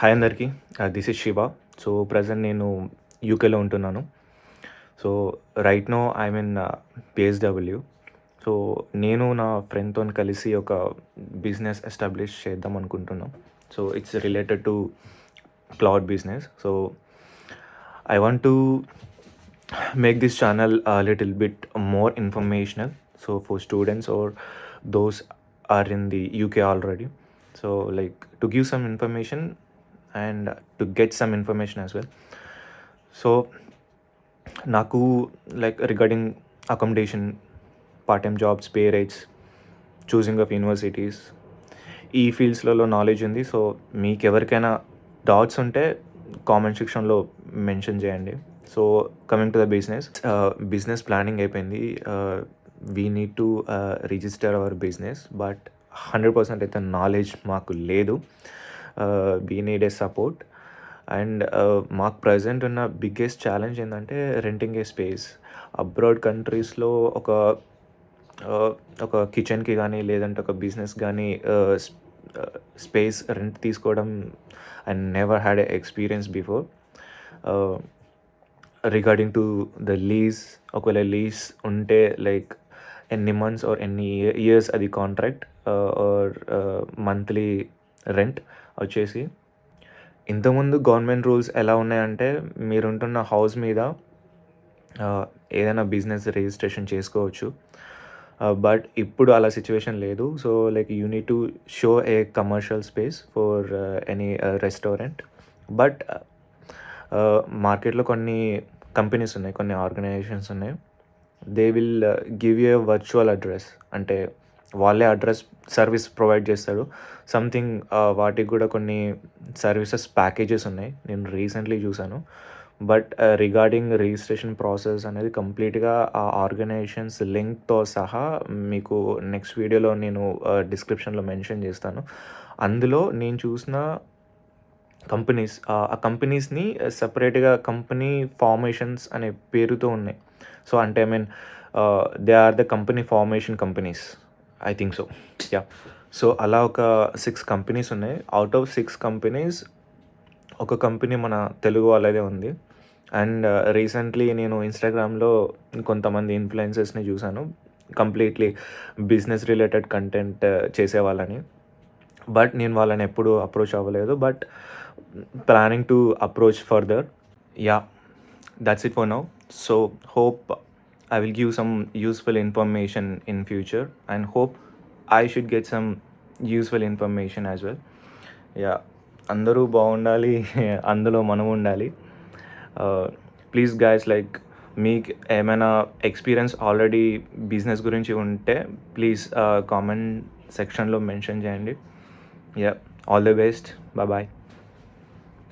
Hi అందరికీ. This is Shiva so present నేను యూకేలో ఉంటున్నాను. So right now I mean PHW so నేను నా ఫ్రెండ్తో కలిసి ఒక బిజినెస్ ఎస్టాబ్లిష్ చేద్దాం అనుకుంటున్నాం. So it's related to cloud business so I want to make this channel little bit more informational so for students are those are in the UK already so like to give some information and to get some information as well so నాకు like regarding accommodation part time jobs pay rates choosing of universities ఈ ఫీల్డ్స్లలో knowledge ఉంది. So మీకు ఎవరికైనా doubts ఉంటే comment సెక్షన్లో mention చేయండి. So coming to the business business planning అయిపోయింది. We need to register our business but hundred percent అయితే నాలెడ్జ్ మాకు లేదు. We need a support and మాకు ప్రజెంట్ ఉన్న బిగ్గెస్ట్ ఛాలెంజ్ ఏంటంటే రెంటింగ్ ఏ స్పేస్ అబ్రాడ్ కంట్రీస్లో ఒక uh, ఒక కిచెన్కి కానీ లేదంటే ఒక బిజినెస్ కానీ స్పేస్ రెంట్ తీసుకోవడం I never had a experience before regarding to the lease ఒకవేళ లీజ్ ఉంటే లైక్ ఎన్ని మంత్స్ ఆర్ ఎన్ని ఇయర్స్ అది కాంట్రాక్ట్ ఆర్ మంత్లీ రెంట్ వచ్చేసి. ఇంతకుముందు గవర్నమెంట్ రూల్స్ ఎలా ఉన్నాయంటే మీరుంటున్న హౌస్ మీద uh, ఏదైనా బిజినెస్ రిజిస్ట్రేషన్ చేసుకోవచ్చు. Uh, బట్ ఇప్పుడు అలా సిచ్యువేషన్ లేదు. So like you need to show a commercial space for any restaurant but మార్కెట్లో కొన్ని కంపెనీస్ ఉన్నాయి కొన్ని ఆర్గనైజేషన్స్ ఉన్నాయి. They will give you a virtual address అంటే వాళ్ళే అడ్రస్ సర్వీస్ ప్రొవైడ్ చేస్తారు. సంథింగ్ uh, వాటికి కూడా కొన్ని సర్వీసెస్ ప్యాకేజెస్ ఉన్నాయి. నేను రీసెంట్లీ చూశాను. బట్ రిగార్డింగ్ రిజిస్ట్రేషన్ ప్రాసెస్ అనేది కంప్లీట్గా ఆ ఆర్గనైజేషన్స్ లింక్తో సహా మీకు నెక్స్ట్ వీడియోలో నేను uh, డిస్క్రిప్షన్లో మెన్షన్ చేస్తాను. అందులో నేను చూసిన కంపెనీస్ ఆ కంపెనీస్ని సపరేట్గా కంపెనీ ఫార్మేషన్స్ అనే పేరుతో ఉన్నాయి. సో అంటే I mean they are the company formation companies I think so. Yeah so అలా ఒక సిక్స్ కంపెనీస్ ఉన్నాయి. అవుట్ ఆఫ్ సిక్స్ కంపెనీస్ ఒక కంపెనీ మన తెలుగు వాళ్ళదే ఉంది. అండ్ రీసెంట్లీ నేను ఇన్స్టాగ్రామ్లో కొంతమంది ఇన్ఫ్లుయెన్సెస్ని చూశాను. కంప్లీట్లీ బిజినెస్ రిలేటెడ్ కంటెంట్ చేసేవాళ్ళని. బట్ నేను వాళ్ళని ఎప్పుడు అప్రోచ్ అవ్వలేదు but planning to approach further. Yeah that's it for now. So hope I will give some useful information in future and hope I should get some useful information as well. Yeah అందరూ బాగుండాలి అందులో మనం ఉండాలి. Please guys like మీకు ఏమైనా experience already business గురించి ఉంటే please comment సెక్షన్లో మెన్షన్ చేయండి. Yeah all the best bye